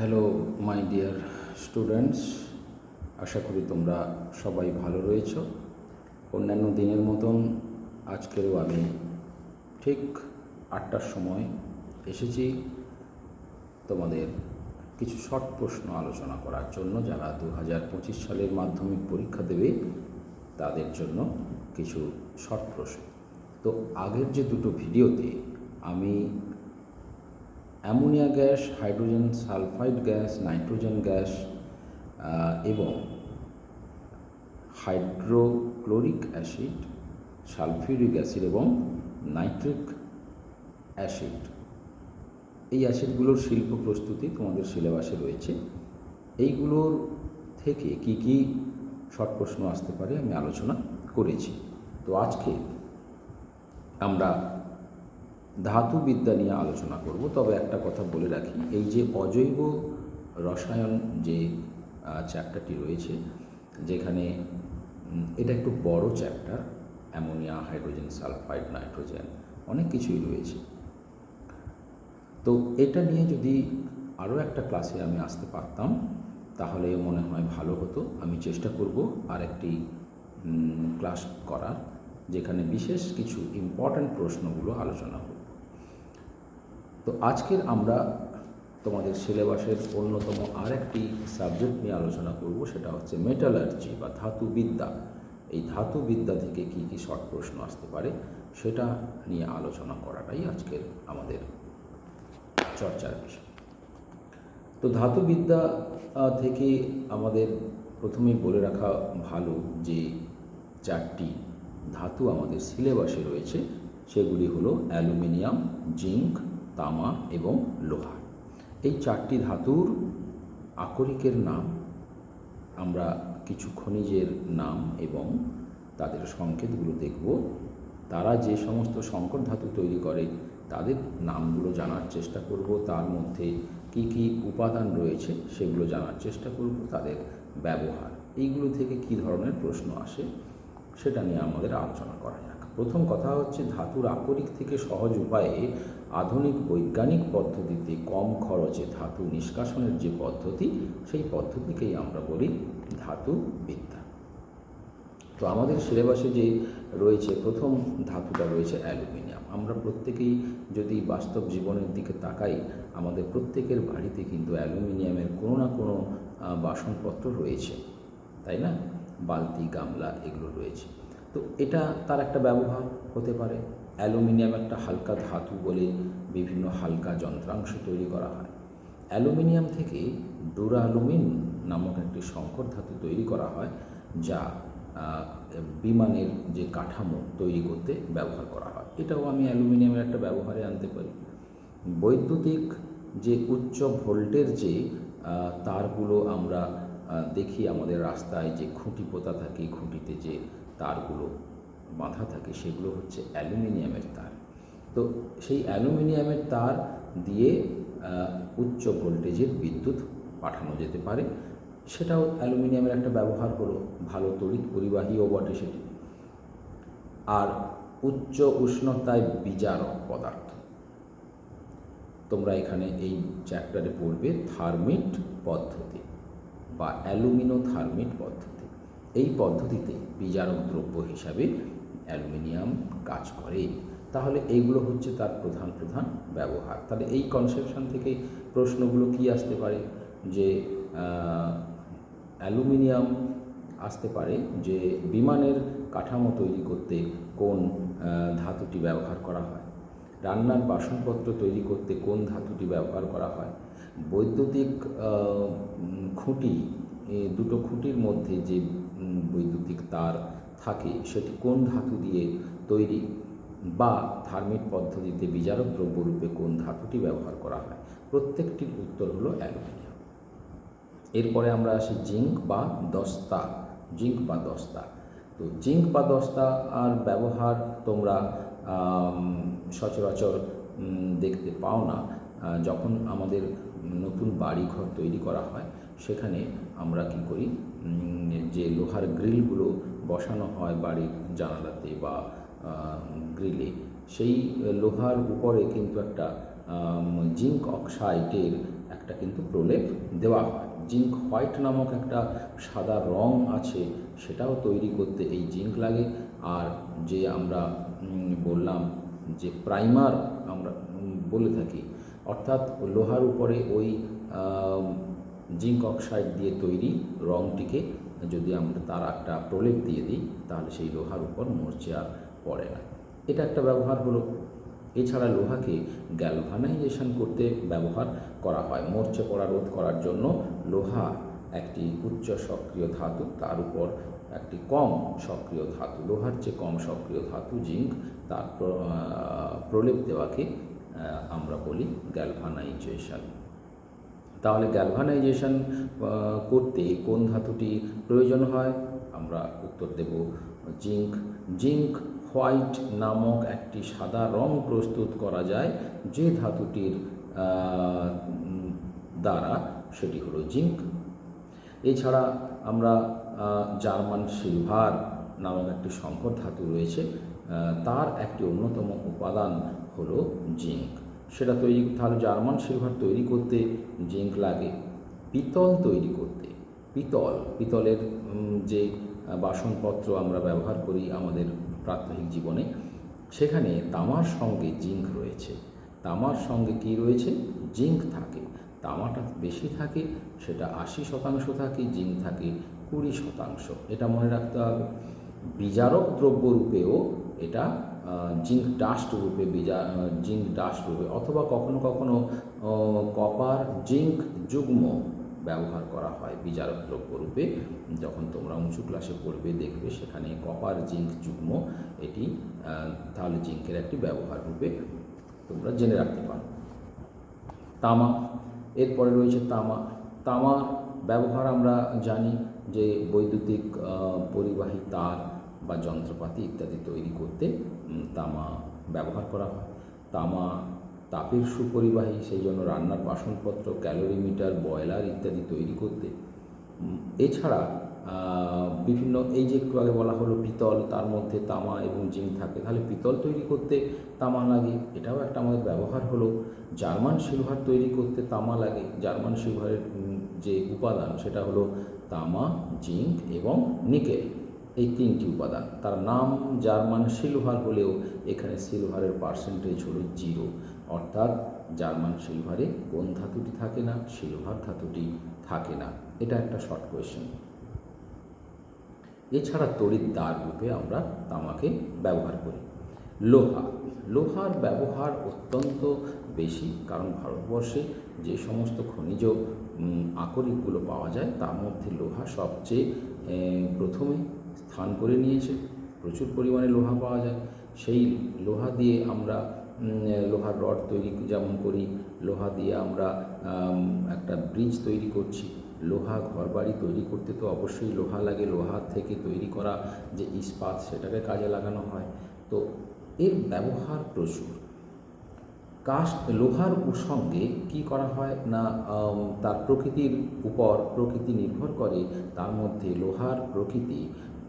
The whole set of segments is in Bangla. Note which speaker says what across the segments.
Speaker 1: হ্যালো মাই ডিয়ার স্টুডেন্টস আশা করি তোমরা সবাই ভালো রয়েছ। অন্যান্য দিনের মতন আজকেরও আমি ঠিক আটটার সময় এসেছি তোমাদের কিছু শর্ট প্রশ্ন আলোচনা করার জন্য। যারা দু হাজার পঁচিশ সালের মাধ্যমিক পরীক্ষা দেবে, তাদের জন্য কিছু শর্ট প্রশ্ন। তো আগের যে দুটো ভিডিওতে আমি ammonia gas, hydrogen sulphide gas, nitrogen gas এবং হাইড্রোক্লোরিক অ্যাসিড, সালফিউরিক অ্যাসিড এবং নাইট্রিক অ্যাসিড। এই অ্যাসিডগুলোর শিল্প প্রস্তুতি তোমাদের সিলেবাসে রয়েছে। এইগুলোর থেকে কি কি শর্ট প্রশ্ন আসতে পারে আমি আলোচনা করেছি। তো আজকে আমরা ধাতুবিদ্যা নিয়ে আলোচনা করব। তবে একটা কথা বলে রাখি, এই যে অজৈব রসায়ন যে চ্যাপ্টারটি রয়েছে, যেখানে এটা একটু বড় chapter ammonia, hydrogen, sulphide, nitrogen, অনেক কিছুই রয়েছে। তো এটা নিয়ে যদি আরও একটা ক্লাসে আমি আসতে পারতাম, তাহলে মনে হয় ভালো হতো। আমি চেষ্টা করব আর একটি ক্লাস করার, যেখানে বিশেষ কিছু ইম্পর্ট্যান্ট প্রশ্নগুলো আলোচনা করব তো আজকের আমরা তোমাদের সিলেবাসের অন্যতম আর একটি সাবজেক্ট নিয়ে আলোচনা করব, সেটা হচ্ছে মেটালার্জি বা ধাতুবিদ্যা। এই ধাতুবিদ্যা থেকে কি কি শর্ট প্রশ্ন আসতে পারে, সেটা নিয়ে আলোচনা করাটাই আজকের আমাদের চর্চার বিষয়। তো ধাতুবিদ্যা থেকে আমাদের প্রথমেই বলে রাখা ভালো যে চারটি ধাতু আমাদের সিলেবাসে রয়েছে, সেগুলি হলো অ্যালুমিনিয়াম, জিঙ্ক তামা এবং লোহা। এই চারটি ধাতুর আকরিকের নাম, আমরা কিছু খনিজের নাম এবং তাদের সংকেতগুলো দেখব। তারা যে সমস্ত সংকট ধাতু তৈরি করে, তাদের নামগুলো জানার চেষ্টা করব। তার মধ্যে কি কি উপাদান রয়েছে, সেগুলো জানার চেষ্টা করব, তাদের ব্যবহার। এইগুলো থেকে কি ধরনের প্রশ্ন আসে, সেটা নিয়ে আমাদের আলোচনা করা প্রথম কথা হচ্ছে ধাতুর আকরিক থেকে সহজ উপায়ে আধুনিক বৈজ্ঞানিক পদ্ধতিতে কম খরচে ধাতু নিষ্কাশনের যে পদ্ধতি, সেই পদ্ধতিকেই আমরা বলি ধাতু বিদ্যা। তো আমাদের সিলেবাসে যে রয়েছে, প্রথম ধাতুটা রয়েছে অ্যালুমিনিয়াম। আমরা প্রত্যেকেই যদি বাস্তব জীবনের দিকে তাকাই, আমাদের প্রত্যেকের বাড়িতে কিন্তু অ্যালুমিনিয়ামের কোনো না কোনো বাসনপত্র রয়েছে। তাই না? বালতি, গামলা, এগুলো রয়েছে। তো এটা তার একটা ব্যবহার হতে পারে। অ্যালুমিনিয়াম একটা হালকা ধাতু বলে বিভিন্ন হালকা যন্ত্রাংশ তৈরি করা হয়। অ্যালুমিনিয়াম থেকে ডুরালুমিন নামক একটি সংকর ধাতু তৈরি করা হয়, যা বিমানের যে কাঠামো তৈরি করতে ব্যবহার করা হয়। এটাও আমি অ্যালুমিনিয়ামের একটা ব্যবহারে আনতে পারি। বৈদ্যুতিক যে উচ্চ ভোল্টের যে তারগুলো আমরা দেখি আমাদের রাস্তায় যে খুঁটি পোতা থাকে, খুঁটিতে যে তারগুলো বাঁধা থাকে, সেগুলো হচ্ছে অ্যালুমিনিয়ামের তার। তো সেই অ্যালুমিনিয়ামের তার দিয়ে উচ্চ ভোল্টেজের বিদ্যুৎ পাঠানো যেতে পারে। সেটাও অ্যালুমিনিয়ামের একটা ব্যবহার হলো, ভালো তড়িৎ পরিবাহীও বটে সেটি। আর উচ্চ উষ্ণতায় বিজারক পদার্থ। তোমরা এখানে এই চ্যাপ্টারে পড়বে থার্মিট পদ্ধতি বা অ্যালুমিনো থার্মিট পদ্ধতি। এই পদ্ধতিতে বিজারক দ্রব্য হিসাবে অ্যালুমিনিয়াম কাজ করে। তাহলে এইগুলো হচ্ছে তার প্রধান প্রধান ব্যবহার। তাহলে এই কনসেপশন থেকে প্রশ্নগুলো কি আসতে পারে? যে অ্যালুমিনিয়াম আসতে পারে যে, বিমানের কাঠামো তৈরি করতে কোন ধাতুটি ব্যবহার করা হয়? রান্নার বাসনপত্র তৈরি করতে কোন ধাতুটি ব্যবহার করা হয়? বৈদ্যুতিক খুঁটি দুটো খুঁটির মধ্যে যে বৈদ্যুতিক তার থাকে, সেটি কোন ধাতু দিয়ে তৈরি বা থার্মিট পদ্ধতিতে বিজারক দ্রব্যরূপে কোন ধাতুটি ব্যবহার করা হয়? প্রত্যেকটির উত্তর হলো অ্যালুমিনিয়াম। এরপরে আমরা আসি জিঙ্ক বা দস্তা। জিঙ্ক বা দস্তা। তো জিঙ্ক বা দস্তা আর ব্যবহার তোমরা সচরাচর দেখতে পাও না। যখন আমাদের নতুন বাড়ি ঘর তৈরি করা হয়, সেখানে আমরা কি করি? যে লোহার গ্রিলগুলো বসানো হয় বাড়ির জানালাতে বা গ্রিলে, সেই লোহার উপরে কিন্তু একটা জিঙ্ক অক্সাইডের একটা কিন্তু প্রলেপ দেওয়া হয়। জিঙ্ক হোয়াইট নামক একটা সাদা রং আছে, সেটাও তৈরি করতে এই জিঙ্ক লাগে। আর যে আমরা বললাম যে প্রাইমার আমরা বলে থাকি, অর্থাৎ লোহার উপরে ওই জিঙ্ক অক্সাইড দিয়ে তৈরি রংটিকে যদি আমরা তার একটা প্রলেপ দিয়ে দিই, তাহলে সেই লোহার উপর মরচে আর পড়ে না। এটা একটা ব্যবহার হলো। এছাড়া লোহাকে গ্যালভানাইজেশন করতে ব্যবহার করা হয়। মরচে পড়া রোধ করার জন্য লোহা একটি উচ্চ সক্রিয় ধাতু, তার উপর একটি কম সক্রিয় ধাতু, লোহার চেয়ে কম সক্রিয় ধাতু, জিঙ্ক, তার প্রলেপ দেওয়াকে আমরা বলি গ্যালভানাইজেশন তাহলে গ্যালভানাইজেশন করতে কোন ধাতুটি প্রয়োজন হয়? আমরা উত্তর দেব জিঙ্ক। জিঙ্ক হোয়াইট নামক একটি সাদা রং প্রস্তুত করা যায় যে ধাতুটির দ্বারা। সেটি হলো জিঙ্ক। এছাড়া আমরা জার্মান সিলভার নামক একটি সংকর ধাতু রয়েছে তার একটি অন্যতম উপাদান হলো জিঙ্ক। সেটা তৈরি তাহলে জার্মান সিলভার তৈরি করতে জিঙ্ক লাগে। পিতল তৈরি করতে। পিতল, পিতলের যে বাসনপত্র আমরা ব্যবহার করি আমাদের প্রাত্যহিক জীবনে, সেখানে তামার সঙ্গে জিঙ্ক রয়েছে। তামার সঙ্গে কি রয়েছে? জিঙ্ক থাকে। তামাটা বেশি থাকে, সেটা আশি শতাংশ থাকে, জিঙ্ক থাকে কুড়ি শতাংশ। এটা মনে রাখতে হবে। বিজারক দ্রব্য রূপেও এটা জিঙ্ক ডাস্ট রূপে বিজা জিঙ্ক ডাস্ট রূপে অথবা কখনো কখনো কপার জিঙ্ক যুগ্ম ব্যবহার করা হয় বিজারক দ্রব্য রূপে। যখন তোমরা উঁচু ক্লাসে পড়বে, দেখবে সেখানে কপার জিঙ্ক যুগ্ম এটি তাহলে জিঙ্কের একটি ব্যবহার রূপে তোমরা জেনে রাখতে পারো। তামা, এরপরে রয়েছে তামা। তামার ব্যবহার আমরা জানি যে বৈদ্যুতিক পরিবাহী তার বা যন্ত্রপাতি ইত্যাদি তৈরি করতে তামা ব্যবহার করা হয়। তামা তাপের সুপরিবাহী, সেই জন্য রান্নার বাসনপত্র ক্যালোরিমিটার বয়লার ইত্যাদি তৈরি করতে। এছাড়া বিভিন্ন এই যে একটু আগে বলা হলো পিতল, তার মধ্যে তামা এবং জিঙ্ক থাকে, তাহলে পিতল তৈরি করতে তামা লাগে, এটাও একটা আমাদের ব্যবহার হলো। জার্মান সিলভার তৈরি করতে তামা লাগে, জার্মান সিলভারের যে উপাদান, সেটা হলো তামা জিঙ্ক এবং নিকেল। এই তিনটি উপাদান। তার নাম জার্মান সিলভার হলেও এখানে সিলভারের পার্সেন্টেজ হলো জিরো অর্থাৎ জার্মান সিলভারে কোন ধাতুটি থাকে না, সিলভার ধাতুটি থাকে না। এটা একটা শর্ট কোয়েশ্চেন এছাড়া তড়িৎ দ্বার রূপে আমরা তামাকে ব্যবহার করি। লোহা। লোহার ব্যবহার অত্যন্ত বেশি, কারণ ভারতবর্ষে যে সমস্ত খনিজ আকরিকগুলো পাওয়া যায়, তার মধ্যে লোহা সবচেয়ে প্রথমে স্থান করে নিয়েছে। প্রচুর পরিমাণে লোহা পাওয়া যায়। সেই লোহা দিয়ে আমরা লোহার রড তৈরি যেমন করি, লোহা দিয়ে আমরা একটা ব্রিজ তৈরি করছি। লোহা ঘরবাড়ি তৈরি করতে তো অবশ্যই লোহা লাগে। লোহা থেকে তৈরি করা যে ইস্পাত, সেটাকে কাজে লাগানো হয়। তো এর ব্যবহার প্রচুর। কাস্ট, লোহার সঙ্গে কি করা হয় না তার প্রকৃতির উপর প্রকৃতি নির্ভর করে, তার মধ্যে লোহার প্রকৃতি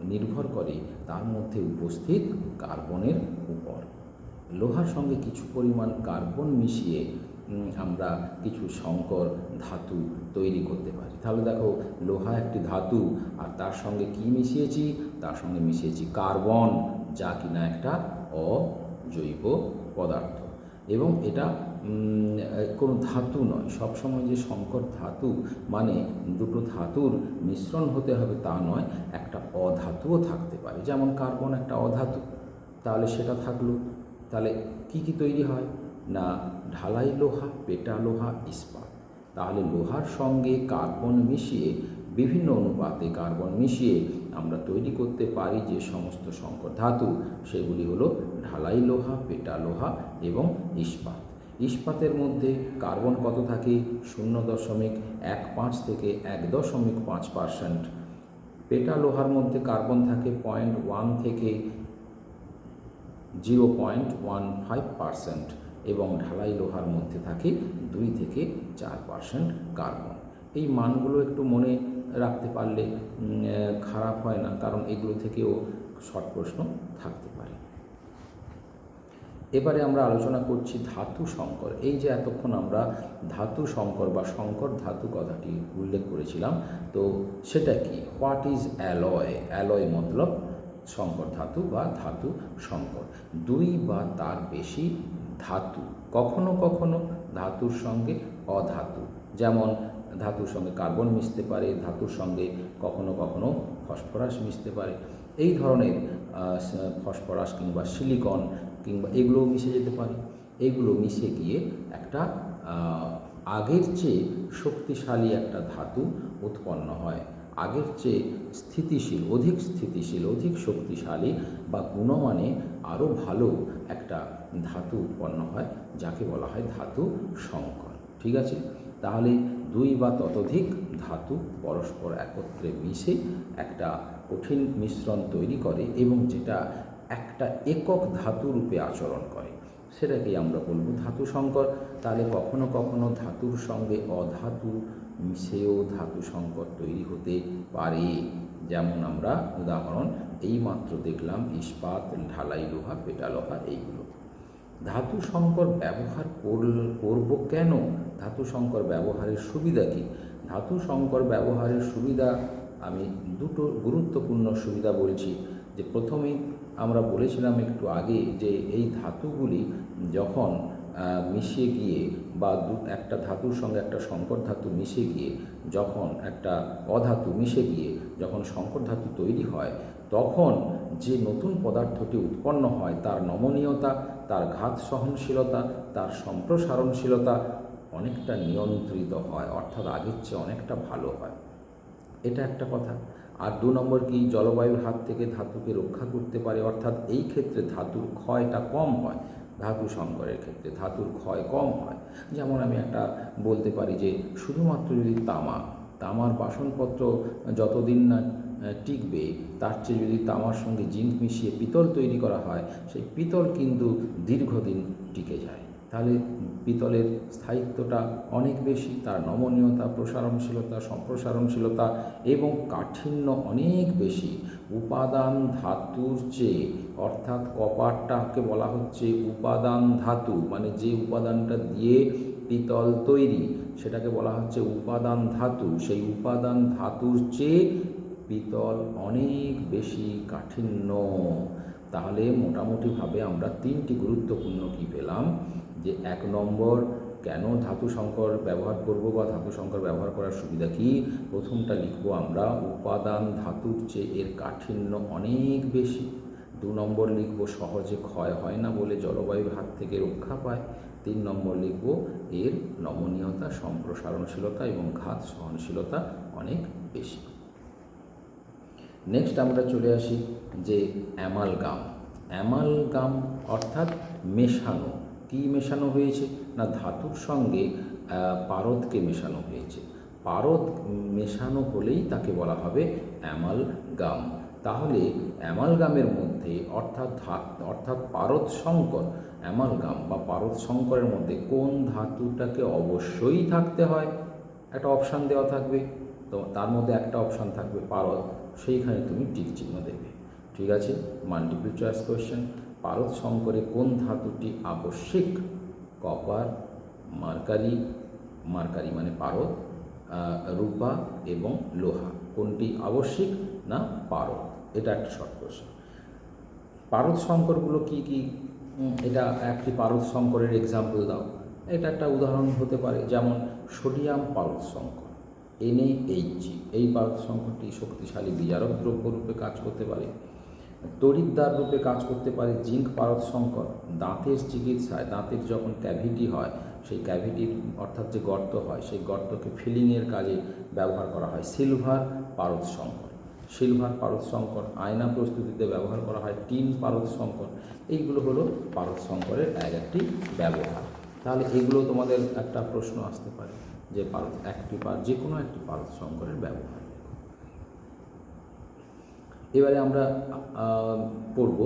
Speaker 1: নির্ভর করে তার মধ্যে উপস্থিত কার্বনের উপর। লোহার সঙ্গে কিছু পরিমাণ কার্বন মিশিয়ে আমরা কিছু সংকর ধাতু তৈরি করতে পারি। তাহলে দেখো, লোহা একটি ধাতু, আর তার সঙ্গে কি মিশিয়েছি? তার সঙ্গে মিশিয়েছি কার্বন, যা কিনা একটা অজৈব পদার্থ। এবং এটা কোনো ধাতু নয়। সবসময় যে সংকর ধাতু মানে দুটো ধাতুর মিশ্রণ হতে হবে তা নয়, একটা অধাতুও থাকতে পারে। যেমন কার্বন একটা অধাতু, তাহলে সেটা থাকল। তাহলে কি কি তৈরি হয়? না, ঢালাই লোহা, পেটা লোহা, ইস্পাত। তাহলে লোহার সঙ্গে কার্বন মিশিয়ে, বিভিন্ন অনুপাতে কার্বন মিশিয়ে আমরা তৈরি করতে পারি যে সমস্ত সংকর ধাতু, সেগুলি হলো ঢালাই লোহা, পেটা লোহা এবং ইস্পাত। ইস্পাতের মধ্যে কার্বন কত থাকে? শূন্য দশমিক এক পাঁচ থেকে এক দশমিক পাঁচ পার্সেন্ট। পেটা লোহার মধ্যে কার্বন থাকে পয়েন্ট ওয়ান থেকে zero point one five percent এবং ঢালাই লোহার মধ্যে থাকে দুই থেকে চার পার্সেন্ট কার্বন। এই মানগুলো একটু মনে রাখতে পারলে খারাপ হয় না, কারণ এগুলো থেকেও শর্ট প্রশ্ন থাকতে পারে। এবারে আমরা আলোচনা করছি ধাতু সংকর। এই যে এতক্ষণ আমরা ধাতু সংকর বা সংকর ধাতু কথাটি উল্লেখ করেছিলাম, তো সেটা কি? হোয়াট ইজ অ্যালয় অ্যালয় মতলব সংকর ধাতু বা ধাতু সংকর। দুই বা তার বেশি ধাতু, কখনো কখনো ধাতুর সঙ্গে অধাতু। যেমন ধাতুর সঙ্গে কার্বন মিশতে পারে, ধাতুর সঙ্গে কখনো কখনো ফসফরাস মিশতে পারে। এই ধরনের ফসফরাস কিংবা সিলিকন কিংবা এগুলোও মিশে যেতে পারে। এগুলো মিশে গিয়ে একটা আগের চেয়ে শক্তিশালী একটা ধাতু উৎপন্ন হয়। আগের চেয়ে স্থিতিশীল, অধিক স্থিতিশীল, অধিক শক্তিশালী বা গুণমানে আরও ভালো একটা ধাতু উৎপন্ন হয়, যাকে বলা হয় ধাতু সংকর। ঠিক আছে? তাহলে দুই বা ততোধিক ধাতু পরস্পর একত্রে মিশে একটা কঠিন মিশ্রণ তৈরি করে এবং যেটা একটা একক ধাতু রূপে আচরণ করে। সেটাকেই আমরা বলব ধাতু সংকর। তাহলে কখনো কখনো ধাতুর সঙ্গে অধাতু মিশেও ধাতু সংকর তৈরি হতে পারে। যেমন আমরা উদাহরণ এইমাত্র দেখলাম, ইস্পাত, ঢালাই লোহা, পেটা লোহা এইগুলো। ধাতু সংকর ব্যবহার করব কেন? ধাতু সংকর ব্যবহারের সুবিধা কী? ধাতু সংকর ব্যবহারের সুবিধা আমি দুটো গুরুত্বপূর্ণ সুবিধা বলছি। যে প্রথমেই আমরা বলেছিলাম একটু আগে যে এই ধাতুগুলি যখন মিশে গিয়ে বা দু, একটা ধাতুর সঙ্গে একটা সংকর ধাতু মিশে গিয়ে যখন একটা অধাতু মিশে গিয়ে যখন সংকর ধাতু তৈরি হয়, তখন যে নতুন পদার্থটি উৎপন্ন হয় তার নমনীয়তা, তার ঘাত সহনশীলতা, তার সম্প্রসারণশীলতা অনেকটা নিয়ন্ত্রিত হয়, অর্থাৎ আগের চেয়ে অনেকটা ভালো হয়। এটা একটা কথা। আর দু নম্বর কি জলবায়ুর হাত থেকে ধাতুকে রক্ষা করতে পারে? অর্থাৎ এই ক্ষেত্রে ধাতুর ক্ষয়টা কম হয়, ধাতু সংকরের ক্ষেত্রে ধাতুর ক্ষয় কম হয়। যেমন আমি একটা বলতে পারি যে, শুধুমাত্র যদি তামা, তামার বাসনপত্র যতদিন না টিকবে, তার চেয়ে যদি তামার সঙ্গে জিঙ্ক মিশিয়ে পিতল তৈরি করা হয়, সেই পিতল কিন্তু দীর্ঘদিন টিকে যায়। তাহলে পিতলের স্থায়িত্বটা অনেক বেশি, তার নমনীয়তা, প্রসারণশীলতা, সম্প্রসারণশীলতা এবং কাঠিন্য অনেক বেশি। উপাদান ধাতুর চেয়ে, অর্থাৎ কপারটাকে বলা হচ্ছে উপাদান ধাতু মানে যে উপাদানটা দিয়ে পিতল তৈরি, সেটাকে বলা হচ্ছে উপাদান ধাতু। সেই উপাদান ধাতুর চেয়ে পিতল অনেক বেশি কাঠিন্য। তাহলে মোটামুটিভাবে আমরা তিনটি গুরুত্বপূর্ণ কি পেলাম? যে এক নম্বর, কেন ধাতু সংকর ব্যবহার করব বা ধাতু সংকর ব্যবহার করার সুবিধা কি? প্রথমটা লিখব আমরা, উপাদান ধাতুর চেয়ে এর কাঠিন্য অনেক বেশি। দু নম্বর লিখব সহজে ক্ষয় হয় না বলে জলবায়ুর হাত থেকে রক্ষা পায়। তিন নম্বর লিখব এর নমনীয়তা, সম্প্রসারণশীলতা এবং ঘাত সহনশীলতা অনেক বেশি। নেক্সট আমরা চলে আসি যে অ্যামালগাম। অ্যামালগাম অর্থাৎ মেশানো। কি মেশানো হয়েছে? না ধাতুর সঙ্গে পারদকে মেশানো হয়েছে। পারদ মেশানো হলেই তাকে বলা হবে অ্যামালগাম। তাহলে অ্যামালগামের মধ্যে অর্থাৎ ধাত, অর্থাৎ পারদ সংকর অ্যামালগাম বা পারদ সংকরের মধ্যে কোন ধাতুটাকে অবশ্যই থাকতে হয়? একটা অপশান দেওয়া থাকবে। তো তার মধ্যে একটা অপশান থাকবে পারদ, সেইখানে তুমি টিক চিহ্ন দেবে। ঠিক আছে? Multiple choice question. পারদ সংকরে কোন ধাতুটি আবশ্যিক? কপার মার্কারি মার্কারি মানে পারদ রূপা এবং লোহা। কোনটি আবশ্যিক না পারদ এটা একটা শর্ট কোয়েশ্চেন পারদ সংকরগুলো কি? কি এটা একটি পারদ সংকরের এক্সাম্পল দাও। এটা একটা উদাহরণ হতে পারে, যেমন সোডিয়াম পারদ সংকর এনএইচজি এই পারদ সংকরটি শক্তিশালী, বিজারক দ্রব্য রূপে কাজ করতে পারে। তড়িৎদ্বার রূপে কাজ করতে পারে জিঙ্ক পারদ সংকর দাঁতের চিকিৎসায়, দাঁতের যখন ক্যাভিটি হয়, সেই ক্যাভিটির অর্থাৎ যে গর্ত হয়, সেই গর্তকে ফিলিংয়ের কাজে ব্যবহার করা হয়। সিলভার পারদ সংকর সিলভার পারদ সংকর আয়না প্রস্তুতিতে ব্যবহার করা হয় টিন পারদ সংকর এইগুলো হলো পারদ সংকরের এক একটি ব্যবহার। তাহলে এগুলো তোমাদের একটা প্রশ্ন আসতে পারে যে পারদ একটি পার যে কোনো একটি পারদ সংকরের ব্যবহার। এবারে আমরা পড়ব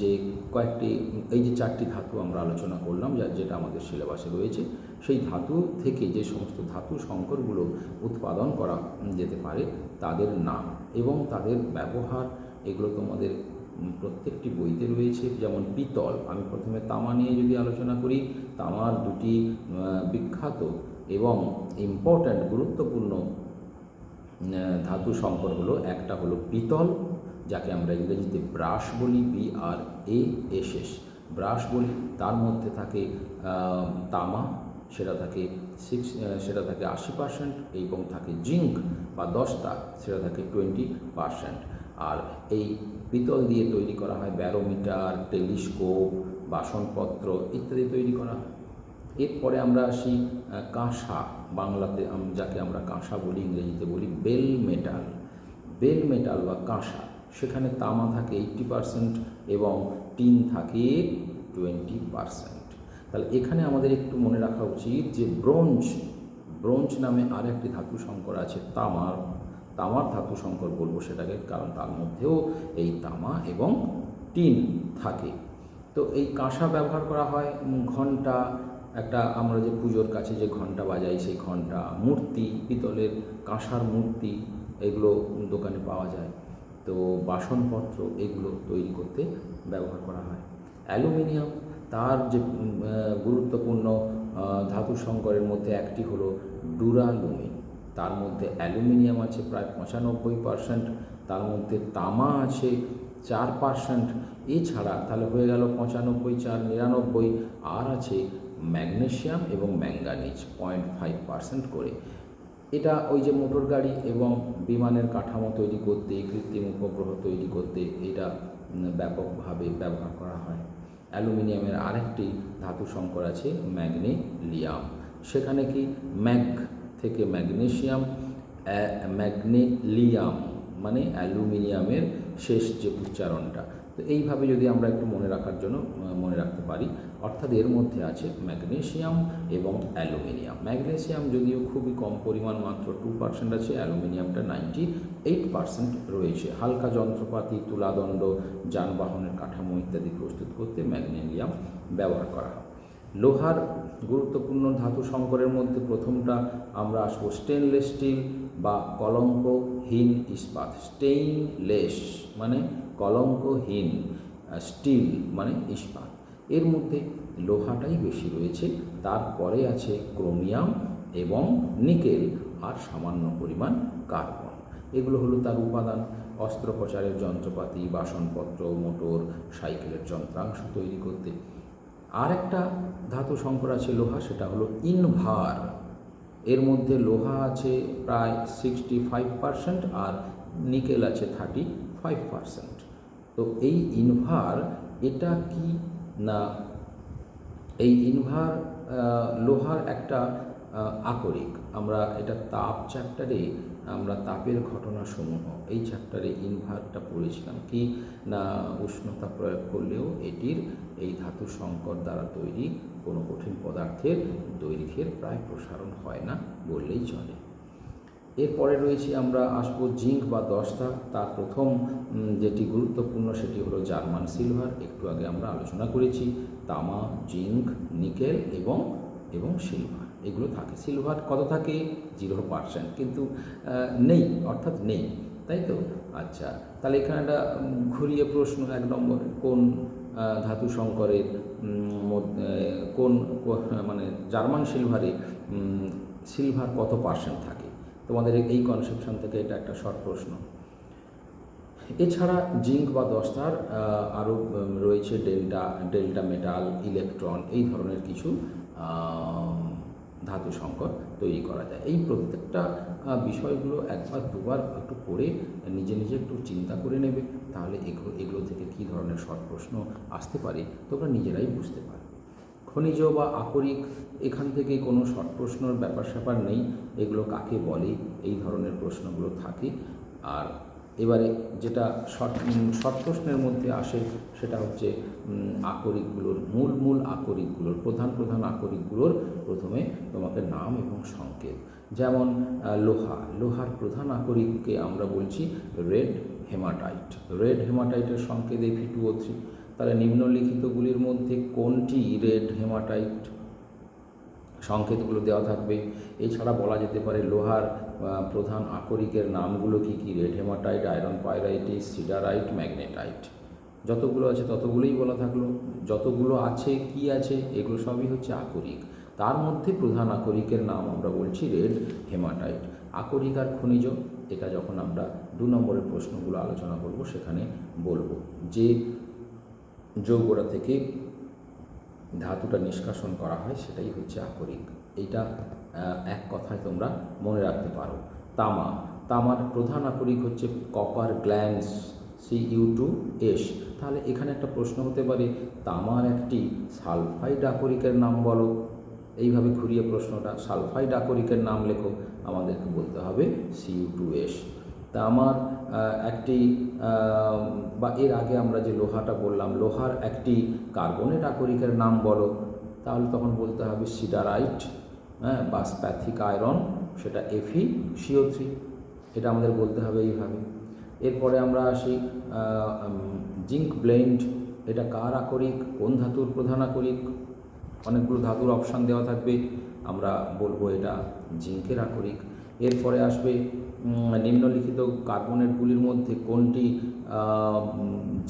Speaker 1: যে কয়েকটি, এই যে চারটি ধাতু আমরা আলোচনা করলাম, যা, যেটা আমাদের সিলেবাসে রয়েছে, সেই ধাতু থেকে যে সমস্ত ধাতু সংকরগুলো উৎপাদন করা যেতে পারে, তাদের নাম এবং তাদের ব্যবহার, এগুলো তোমাদের প্রত্যেকটি বইতে রয়েছে, যেমন পিতল, আমি প্রথমে তামা নিয়ে যদি আলোচনা করি, তামার দুটি বিখ্যাত এবং ইম্পর্ট্যান্ট গুরুত্বপূর্ণ ধাতু সংকর হলো একটা হলো পিতল যাকে আমরা ইংরেজিতে ব্রাশ বলি B R A S S brass বলি, তার মধ্যে থাকে তামা, সেটা থাকে সিক্স সেটা থাকে আশি পার্সেন্ট এবং থাকে জিঙ্ক বা দশটা, সেটা থাকে টোয়েন্টি পার্সেন্ট আর এই পিতল দিয়ে তৈরি করা হয় ব্যারোমিটার, টেলিস্কোপ, বাসনপত্র ইত্যাদি তৈরি করা। হয় এরপরে আমরা আসি কাঁসা, বাংলাতে যাকে আমরা কাঁসা বলি, ইংরেজিতে বলি বেল মেটাল। বেল মেটাল বা কাঁসা সেখানে তামা থাকে এইট্টি পারসেন্ট এবং টিন থাকে টোয়েন্টি পারসেন্ট তাহলে এখানে আমাদের একটু মনে রাখা উচিত যে ব্রোঞ্জ ব্রোঞ্জ নামে আর একটি ধাতু সংকর আছে, তামার। তামার ধাতু সংকর বলব সেটাকে, কারণ তার মধ্যেও এই তামা এবং টিন থাকে। তো এই কাঁসা ব্যবহার করা হয় ঘণ্টা একটা আমরা যে পুজোর কাছে যে ঘণ্টা বাজাই সেই ঘণ্টা, মূর্তি, পিতলের কাঁসার মূর্তি, এগুলো দোকানে পাওয়া যায়। তো বাসনপত্র এগুলো তৈরি করতে ব্যবহার করা হয়। অ্যালুমিনিয়াম তার যে গুরুত্বপূর্ণ ধাতু সংকরের মধ্যে একটি হলো ডুরালুমিন। তার মধ্যে অ্যালুমিনিয়াম আছে প্রায় পঁচানব্বই পার্সেন্ট তার মধ্যে তামা আছে চার পার্সেন্ট এছাড়া তাহলে হয়ে গেল পঁচানব্বই, চার, নিরানব্বই। আর আছে ম্যাগনেশিয়াম এবং ম্যাঙ্গানিজ, পয়েন্ট ফাইভ পার্সেন্ট করে। এটা ওই যে মোটর গাড়ি এবং বিমানের কাঠামো তৈরি করতে, কৃত্রিম উপগ্রহ তৈরি করতে এটা ব্যাপকভাবে ব্যবহার করা হয়। অ্যালুমিনিয়ামের আরেকটি ধাতু সংকর আছে, ম্যাগনেলিয়াম। সেখানে কি ম্যাগ থেকে ম্যাগনেশিয়াম ম্যাগনেলিয়াম মানে অ্যালুমিনিয়ামের শেষ যে উচ্চারণটা তো এইভাবে যদি আমরা একটু মনে রাখার জন্য মনে রাখতে পারি, অর্থাৎ এর মধ্যে আছে ম্যাগনেশিয়াম এবং অ্যালুমিনিয়াম। ম্যাগনেশিয়াম যদিও খুবই কম পরিমাণ মাত্র টু পার্সেন্ট আছে, অ্যালুমিনিয়ামটা নাইনটি এইট পার্সেন্ট রয়েছে। হালকা যন্ত্রপাতি, তুলাদণ্ড, যানবাহনের কাঠামো ইত্যাদি প্রস্তুত করতে ম্যাগনেলিয়াম ব্যবহার করা হয়। লোহার গুরুত্বপূর্ণ ধাতু সংকরের মধ্যে প্রথমটা আমরা আসব স্টেনলেস স্টিল বা কলঙ্কহীন ইস্পাত স্টেইনলেস মানে কলঙ্কহীন স্টিল মানে ইস্পাত। এর মধ্যে লোহাটাই বেশি রয়েছে, তারপরে আছে ক্রোমিয়াম এবং নিকেল আর সামান্য পরিমাণ কার্বন। এগুলো হলো তার উপাদান। অস্ত্রোপচারের যন্ত্রপাতি, বাসনপত্র, মোটর, সাইকেলের যন্ত্রাংশ তৈরি করতে। আর একটা ধাতু সংকর আছে লোহা, সেটা হলো ইনভার। এর মধ্যে লোহা আছে প্রায় সিক্সটি ফাইভ পারসেন্ট আর নিকেল আছে থার্টি ফাইভ পারসেন্ট তো এই ইনভার এটা কি না? এই ইনভার লোহার একটা আকরিক। আমরা এটা তাপ চ্যাপ্টারে আমরা তাপের ঘটনা সমূহ এই চ্যাপ্টারে ইনভার্টটা পড়েছিলাম কি? না, উষ্ণতা প্রয়োগ করলেও এটির এই ধাতু সংকট দ্বারা তৈরি কোনো কঠিন পদার্থের দৈর্ঘ্যের প্রায় প্রসারণ হয় না বললেই চলে। এরপরে রয়েছে আমরা, আসব জিঙ্ক বা দস্তা। তার প্রথম যেটি গুরুত্বপূর্ণ সেটি হলো জার্মান সিলভার। একটু আগে আমরা আলোচনা করেছি, তামা, জিঙ্ক, নিকেল এবং এবং সিলভার। এগুলো থাকে। সিলভার কত থাকে? Zero percent. কিন্তু নেই, অর্থাৎ নেই, তাই তো? আচ্ছা তাহলে এখানে একটা ঘুরিয়ে প্রশ্ন, এক নম্বর, কোন ধাতু সংকরের কোন মানে জার্মান সিলভারে সিলভার কত পার্সেন্ট থাকে? তোমাদের এই কনসেপশন থেকে এটা একটা শর্ট প্রশ্ন। এছাড়া জিঙ্ক বা দস্তার আরও রয়েছে ডেল্টা ডেল্টা মেটাল, ইলেকট্রন, এই ধরনের কিছু ধাতু সংকট তৈরি করা যায়। এই প্রত্যেকটা বিষয়গুলো একবার, দুবার একটু করে নিজে নিজে একটু চিন্তা করে নেবে। তাহলে এগুলো এগুলো থেকে কী ধরনের শর্ট প্রশ্ন আসতে পারে, তোমরা নিজেরাই বুঝতে পারবে। খনিজ বা আকরিক, এখান থেকে কোনো শর্ট প্রশ্নর ব্যাপার স্যাপার নেই। এগুলো কাকে বলে? এই ধরনের প্রশ্নগুলো থাকে। আর এবারে যেটা শর্ট শর্ট প্রশ্নের মধ্যে আসে সেটা হচ্ছে আকরিকগুলোর মূল মূল আকরিকগুলোর, প্রধান প্রধান আকরিকগুলোর প্রথমে তোমাকে নাম এবং সংকেত। যেমন লোহা, লোহার প্রধান আকরিককে আমরা বলছি রেড হেমাটাইট। রেড হেমাটাইটের সংকেত এফি টু ও থ্রি। তাহলে নিম্নলিখিতগুলির মধ্যে কোনটি রেড হেমাটাইট? সংকেতগুলো দেওয়া থাকবে। এছাড়া বলা যেতে পারে লোহার প্রধান আকরিকের নামগুলো কি কি? Red haematite iron pyrites, siderite, magnetite. যতগুলো আছে ততগুলোই বলা থাকল। যতগুলো আছে, কি আছে, এগুলো সবই হচ্ছে আকরিক। তার মধ্যে প্রধান আকরিকের নাম আমরা বলছি রেড হেমাটাইট। আকরিক আর খনিজ, এটা যখন আমরা দু নম্বরের প্রশ্নগুলো আলোচনা করব, সেখানে বলব যে যৌগটা থেকে ধাতুটা নিষ্কাশন করা হয়, সেটাই হচ্ছে আকরিক। এইটা এক কথায় তোমরা মনে রাখতে পারো। তামা, তামার প্রধান আকরিক হচ্ছে copper glance C U two S তাহলে এখানে একটা প্রশ্ন হতে পারে, তামার একটি সালফাইড আকরিকের নাম বলো। এইভাবে ঘুরিয়ে প্রশ্নটা সালফাইড আকরিকের নাম লেখো, আমাদেরকে বলতে হবে সি ইউ টু এস তা আমার একটি বা এর আগে আমরা যে লোহাটা বললাম, লোহার একটি কার্বনেট আকরিকের নাম বলো, তাহলে তখন বলতে হবে সিডারাইট হ্যাঁ বা স্প্যাথিক আয়রন, সেটা এফি সিও থ্রি এটা আমাদের বলতে হবে এইভাবে। এরপরে আমরা আসি জিঙ্ক ব্লেন্ড, এটা কার আকরিক, কোন ধাতুর প্রধান আকরিক? অনেকগুলো ধাতুর অপশান দেওয়া থাকবে, আমরা বলব এটা জিঙ্কের আকরিক। এরপরে আসবে নিম্নলিখিত কার্বনেটগুলির মধ্যে কোনটি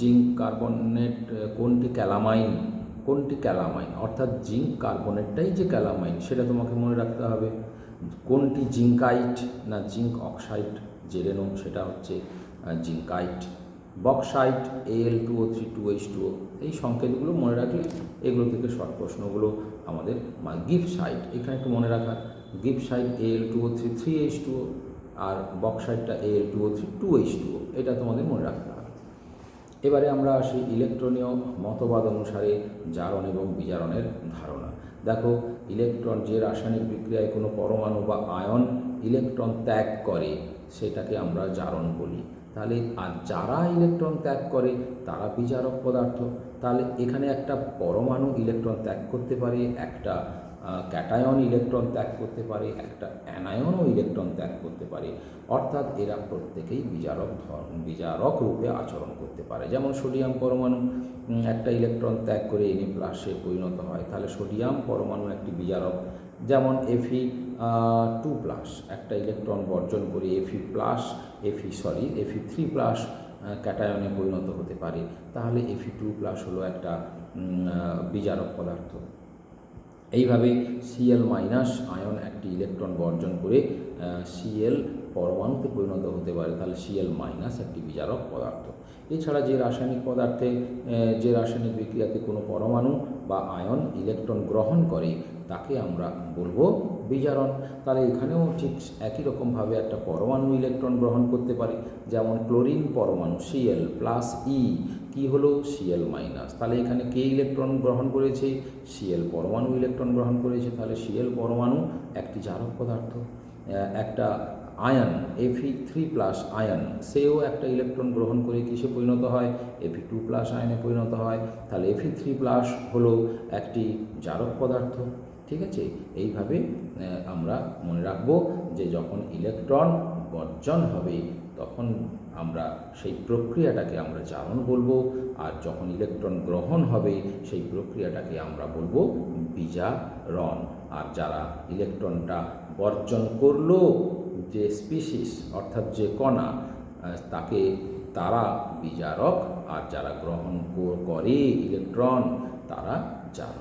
Speaker 1: জিঙ্ক কার্বনেট, কোনটি ক্যালামাইন? কোনটি ক্যালামাইন? অর্থাৎ জিঙ্ক কার্বনেটটাই যে ক্যালামাইন, সেটা তোমাকে মনে রাখতে হবে। কোনটি জিঙ্কাইট না জিঙ্ক অক্সাইড? জেনে নাও সেটা হচ্ছে zincite. Bauxite L two O three two H two O এই সংকেতগুলো মনে রাখলে এগুলো থেকে শর্ট প্রশ্নগুলো আমাদের গিফট সাইট এখানে একটু মনে রাখা। Gibbsite L two O three three H two O আর বক্সাইটটা L two O three two H two O এটা তোমাদের মনে রাখতে হবে। এবারে আমরা আসি ইলেকট্রনীয় মতবাদ অনুসারে জারণ এবং বিজারণের ধারণা। দেখো, ইলেকট্রন যে রাসায়নিক বিক্রিয়ায় কোনো পরমাণু বা আয়ন ইলেকট্রন ত্যাগ করে, সেটাকে আমরা জারণ বলি। তাহলে, আর যারা ইলেকট্রন ত্যাগ করে, তারা বিজারক পদার্থ। তাহলে, এখানে একটা পরমাণু ইলেকট্রন ত্যাগ করতে পারে, একটা ক্যাটায়ন ইলেকট্রন ত্যাগ করতে পারে, একটা অ্যানায়নও ইলেকট্রন ত্যাগ করতে পারে। অর্থাৎ এরা প্রত্যেকেই বিজারক ধর্ম বিজারক রূপে আচরণ করতে পারে। যেমন সোডিয়াম পরমাণু একটা ইলেকট্রন ত্যাগ করে এনে প্লাসে পরিণত হয়। তাহলে সোডিয়াম পরমাণু একটি বিজারক যেমন এফি টু প্লাস একটা ইলেকট্রন বর্জন করে F E plus F E sorry F E three plus ক্যাটায়নে পরিণত হতে পারে। তাহলে এফি টু প্লাস হলো একটা বিজারক পদার্থ। এইভাবে সিএল মাইনাস আয়ন একটি ইলেকট্রন বর্জন করে সিএল পরমাণুতে পরিণত হতে পারে, তাহলে সিএল মাইনাস একটি বিজারক পদার্থ। এছাড়া যে রাসায়নিক পদার্থে যে রাসায়নিক বিক্রিয়াতে কোনো পরমাণু বা আয়ন ইলেকট্রন গ্রহণ করে, তাকে আমরা বলব বিজারণ তাহলে এখানেও ঠিক একই রকমভাবে একটা পরমাণু ইলেকট্রন গ্রহণ করতে পারে, যেমন ক্লোরিন পরমাণু সিএল প্লাস ই কি হলো? সিএল মাইনাস তাহলে এখানে কে ইলেকট্রন গ্রহণ করেছে? সিএল পরমাণু ইলেকট্রন গ্রহণ করেছে, তাহলে সিএল পরমাণু একটি জারক পদার্থ একটা ion F E three plus ion, সেও একটা ইলেকট্রন গ্রহণ করে কিসে পরিণত হয়? এফি টু প্লাস আয়নে পরিণত হয়। তাহলে এফি থ্রি প্লাস হলো একটি জারক পদার্থ। ঠিক আছে? এইভাবে আমরা মনে রাখব যে যখন ইলেকট্রন বর্জন হবে, তখন আমরা সেই প্রক্রিয়াটাকে আমরা জারণ বলব। আর যখন ইলেকট্রন গ্রহণ হবে, সেই প্রক্রিয়াটাকে আমরা বলব বিজারণ। আর যারা ইলেকট্রনটা বর্জন করল, যে স্পিসিস অর্থাৎ যে কণা তাকে তারা বিজারক। আর যারা গ্রহণ করে ইলেকট্রন, তারা জারক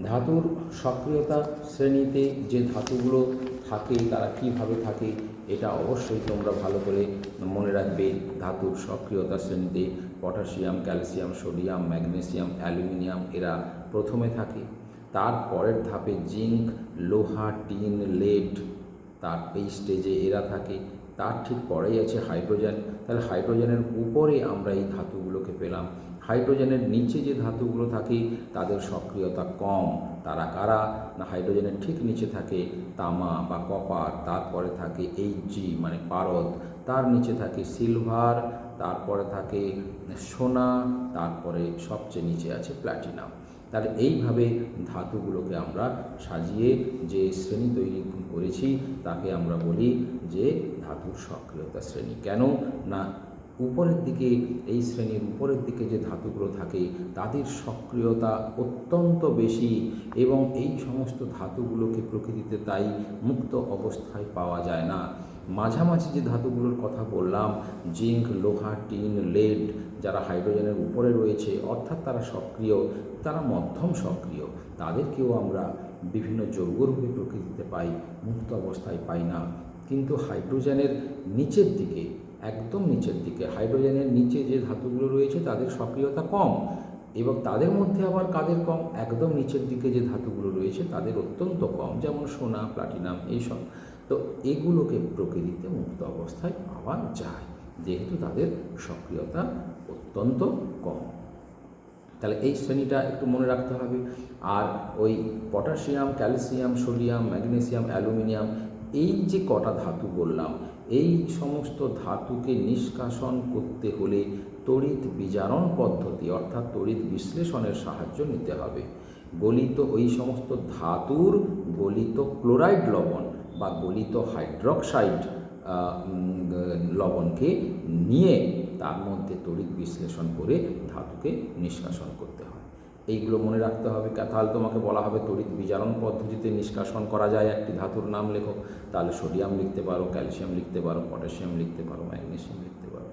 Speaker 1: ধাতুর সক্রিয়তা শ্রেণীতে যে ধাতুগুলো থাকে, তারা কীভাবে থাকে, এটা অবশ্যই তোমরা ভালো করে মনে রাখবে। ধাতুর সক্রিয়তা শ্রেণীতে potassium, calcium, sodium, magnesium, aluminium এরা প্রথমে থাকে। তার পরের ধাপে জিঙ্ক, লোহা, টিন, লেড, তার এই স্টেজে এরা থাকে। তার ঠিক পরেই আছে হাইড্রোজেন। তাহলে হাইড্রোজেনের উপরে আমরা এই ধাতুগুলোকে পেলাম। হাইড্রোজেনের নিচে যে ধাতুগুলো থাকে, তাদের সক্রিয়তা কম। তারা কারা? না, হাইড্রোজেনের ঠিক নিচে থাকে তামা বা কপার, তারপরে থাকে এইচজি মানে পারদ, তার নিচে থাকে সিলভার, তারপরে থাকে সোনা, তারপরে সবচেয়ে নিচে আছে প্ল্যাটিনাম তাহলে এইভাবে ধাতুগুলোকে আমরা সাজিয়ে যে শ্রেণি তৈরি করেছি, তাকে আমরা বলি যে ধাতুর সক্রিয়তা শ্রেণি। কেন? না উপরের দিকে, এই শ্রেণির উপরের দিকে যে ধাতুগুলো থাকে, তাদের সক্রিয়তা অত্যন্ত বেশি এবং এই সমস্ত ধাতুগুলোকে প্রকৃতিতে তাই মুক্ত অবস্থায় পাওয়া যায় না। মাঝামাঝি যে ধাতুগুলোর কথা বললাম, জিঙ্ক, লোহা, টিন, লেড, যারা হাইড্রোজেনের উপরে রয়েছে, অর্থাৎ তারা সক্রিয়, তারা মধ্যম সক্রিয়, তাদেরকেও আমরা বিভিন্ন যৌগরূপে প্রকৃতিতে পাই, মুক্ত অবস্থায় পাই না। কিন্তু হাইড্রোজেনের নিচের দিকে একদম নিচের দিকে। হাইড্রোজেনের নিচে যে ধাতুগুলো রয়েছে তাদের সক্রিয়তা কম এবং তাদের মধ্যে আবার কাদের কম? একদম নিচের দিকে যে ধাতুগুলো রয়েছে তাদের অত্যন্ত কম, যেমন সোনা, প্লাটিনাম, এইসব। তো এগুলোকে প্রকৃতিতে মুক্ত অবস্থায় পাওয়া যায়, যেহেতু তাদের সক্রিয়তা অত্যন্ত কম। তাহলে এই শ্রেণীটা একটু মনে রাখতে হবে। আর ওই potassium, calcium, sodium, magnesium, aluminium, এই যে কটা ধাতু বললাম এই সমস্ত ধাতুকে নিষ্কাশন করতে হলে তড়িৎ বিজারণ পদ্ধতি, অর্থাৎ তড়িৎ বিশ্লেষণের সাহায্য নিতে হবে। গলিত ওই সমস্ত ধাতুর গলিত ক্লোরাইড লবণ বা গলিত হাইড্রক্সাইড লবণকে নিয়ে তার মধ্যে তড়িৎ বিশ্লেষণ করে ধাতুকে নিষ্কাশন করতে এইগুলো মনে রাখতে হবে। তাহলে তোমাকে বলা হবে তড়িৎ বিজারণ পদ্ধতিতে নিষ্কাশন করা যায় একটি ধাতুর নাম লেখো তাহলে সোডিয়াম লিখতে পারো, ক্যালসিয়াম লিখতে পারো, পটাশিয়াম লিখতে পারো, ম্যাগনেশিয়াম লিখতে পারো।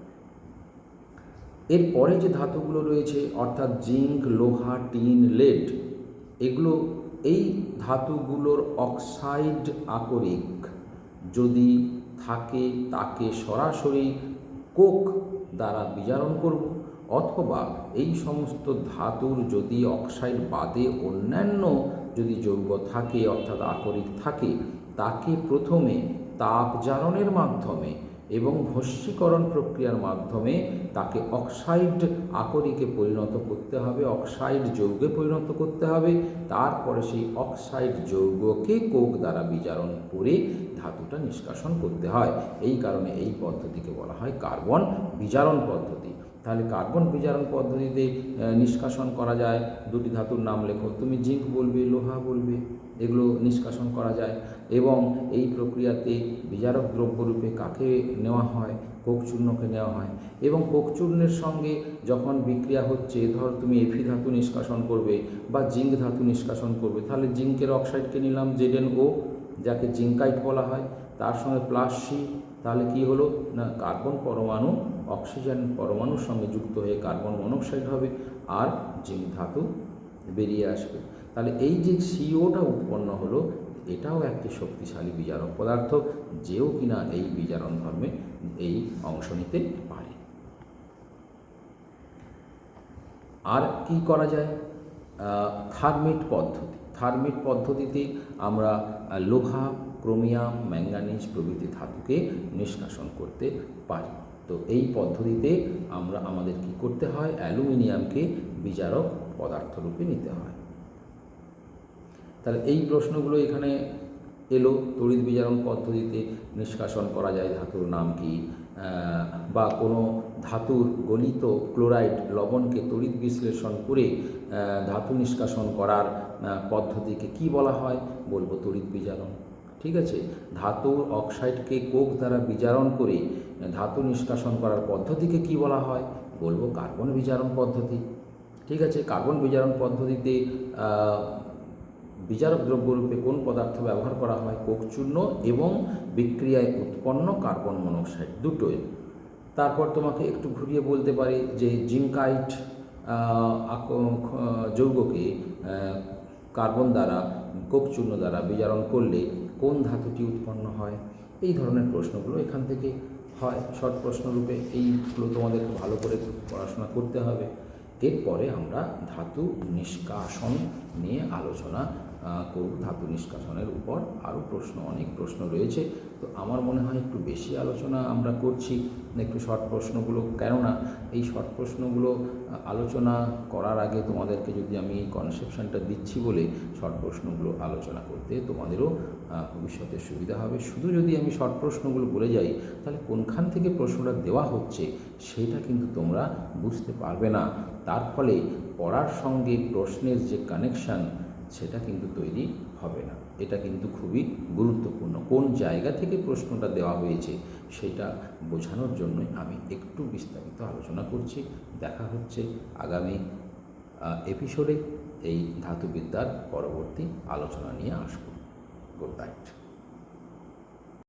Speaker 1: এরপরে যে ধাতুগুলো রয়েছে, অর্থাৎ জিঙ্ক, লোহা, টিন, লেড, এগুলো এই ধাতুগুলোর অক্সাইড আকরিক যদি থাকে, তাকে সরাসরি কোক দ্বারা বিজারণ করব। অথবা এই সমস্ত ধাতুর যদি অক্সাইড বাদে অন্যান্য যদি যৌগ থাকে, অর্থাৎ আকরিক থাকে, তাকে প্রথমে তাপজারণের মাধ্যমে এবং ভস্মীকরণ প্রক্রিয়ার মাধ্যমে তাকে অক্সাইড আকরিকে পরিণত করতে হবে, অক্সাইড যৌগে পরিণত করতে হবে। তারপরে সেই অক্সাইড যৌগকে কোক দ্বারা বিজারণ করে ধাতুটা নিষ্কাশন করতে হয়। এই কারণে এই পদ্ধতিকে বলা হয় কার্বন বিজারণ পদ্ধতি। তাহলে কার্বন বিজারণ পদ্ধতিতে নিষ্কাশন করা যায়। দুটি ধাতুর নাম লেখো। তুমি জিঙ্ক বলবে, লোহা বলবে, এগুলো নিষ্কাশন করা যায়। এবং এই প্রক্রিয়াতে বিজারক দ্রব্যরূপে কাকে নেওয়া হয়? কোক চূর্ণকে নেওয়া হয়। এবং কোক চূর্ণের সঙ্গে যখন বিক্রিয়া হচ্ছে, ধর তুমি এফি ধাতু নিষ্কাশন করবে বা জিঙ্ক ধাতু নিষ্কাশন করবে, তাহলে জিঙ্কের অক্সাইডকে নিলাম জেডেন ও, যাকে জিঙ্কাইট বলা হয়। তার সঙ্গে প্লাস সি, তাহলে কি হলো? না, কার্বন পরমাণু অক্সিজেন পরমাণুর সঙ্গে যুক্ত হয়ে কার্বন মনোক্সাইড হবে আর জিঙ্ক ধাতু বেরিয়ে আসবে। তাহলে এই যে সিওটা উৎপন্ন হলো, এটাও একটি শক্তিশালী বিজারক পদার্থ, যেও কিনা এই বিজারণ ধর্মে এই অংশ নিতে পারে। আর কি করা যায়? থার্মিট পদ্ধতি। থার্মিট পদ্ধতিতে আমরা লোহা, ক্রোমিয়াম ম্যাঙ্গানিজ প্রভৃতি ধাতুকে নিষ্কাশন করতে পারি। তো এই পদ্ধতিতে আমরা আমাদের কি করতে হয়? অ্যালুমিনিয়ামকে বিজারক পদার্থ রূপে নিতে হয়। তাহলে এই প্রশ্নগুলো এখানে এলো। তড়িৎ বিজারণ পদ্ধতিতে নিষ্কাশন করা যায় ধাতুর নাম কি? বা কোনো ধাতুর গলিত ক্লোরাইড লবণকে তড়িৎ বিশ্লেষণ করে ধাতু নিষ্কাশন করার পদ্ধতিকে কি বলা হয়? বলব তড়িৎ বিজারণ ঠিক আছে? ধাতুর অক্সাইডকে কোক দ্বারা বিজারণ করে ধাতু নিষ্কাশন করার পদ্ধতিকে কি বলা হয়? বলব কার্বন বিজারণ পদ্ধতি। ঠিক আছে? কার্বন বিজারণ পদ্ধতিতে বিজারক দ্রব্যরূপে কোন পদার্থ ব্যবহার করা হয়? কোক চূর্ণ এবং বিক্রিয়ায় উৎপন্ন কার্বন মনোক্সাইড দুটোই। তারপর তোমাকে একটু ঘুরিয়ে বলতে পারি যে জিঙ্কাইট যৌগকে কার্বন দ্বারা, কোক চূর্ণ দ্বারা বিজারণ করলে কোন ধাতুটি উৎপন্ন হয়? এই ধরনের প্রশ্নগুলো এখান থেকে হয়। শর্ট প্রশ্নরূপে এইগুলো তোমাদেরকে ভালো করে পড়াশোনা করতে হবে। এরপরে আমরা ধাতু নিষ্কাশন নিয়ে আলোচনা করব ধাতু নিষ্কাশনের উপর আরও প্রশ্ন, অনেক প্রশ্ন রয়েছে। তো আমার মনে হয় একটু বেশি আলোচনা আমরা করছি, একটু শর্ট প্রশ্নগুলো, কেননা এই শর্ট প্রশ্নগুলো আলোচনা করার আগে তোমাদেরকে যদি আমি এই কনসেপশনটা দিচ্ছি বলে শর্ট প্রশ্নগুলো আলোচনা করতে, তোমাদেরও ভবিষ্যতে সুবিধা হবে। শুধু যদি আমি শর্ট প্রশ্নগুলো বলে যাই, তাহলে কোনখান থেকে প্রশ্নটা দেওয়া হচ্ছে, সেটা কিন্তু তোমরা বুঝতে পারবে না। তার ফলে পড়ার সঙ্গে প্রশ্নের যে কানেকশান সেটা কিন্তু তৈরি হবে না। এটা কিন্তু খুবই গুরুত্বপূর্ণ। কোন জায়গা থেকে প্রশ্নটা দেওয়া হয়েছে সেটা বোঝানোর জন্যই আমি একটু বিস্তারিত আলোচনা করছি। দেখা হচ্ছে আগামী এপিসোডে এই ধাতুবিদ্যার পরবর্তী আলোচনা নিয়ে আসব। Good night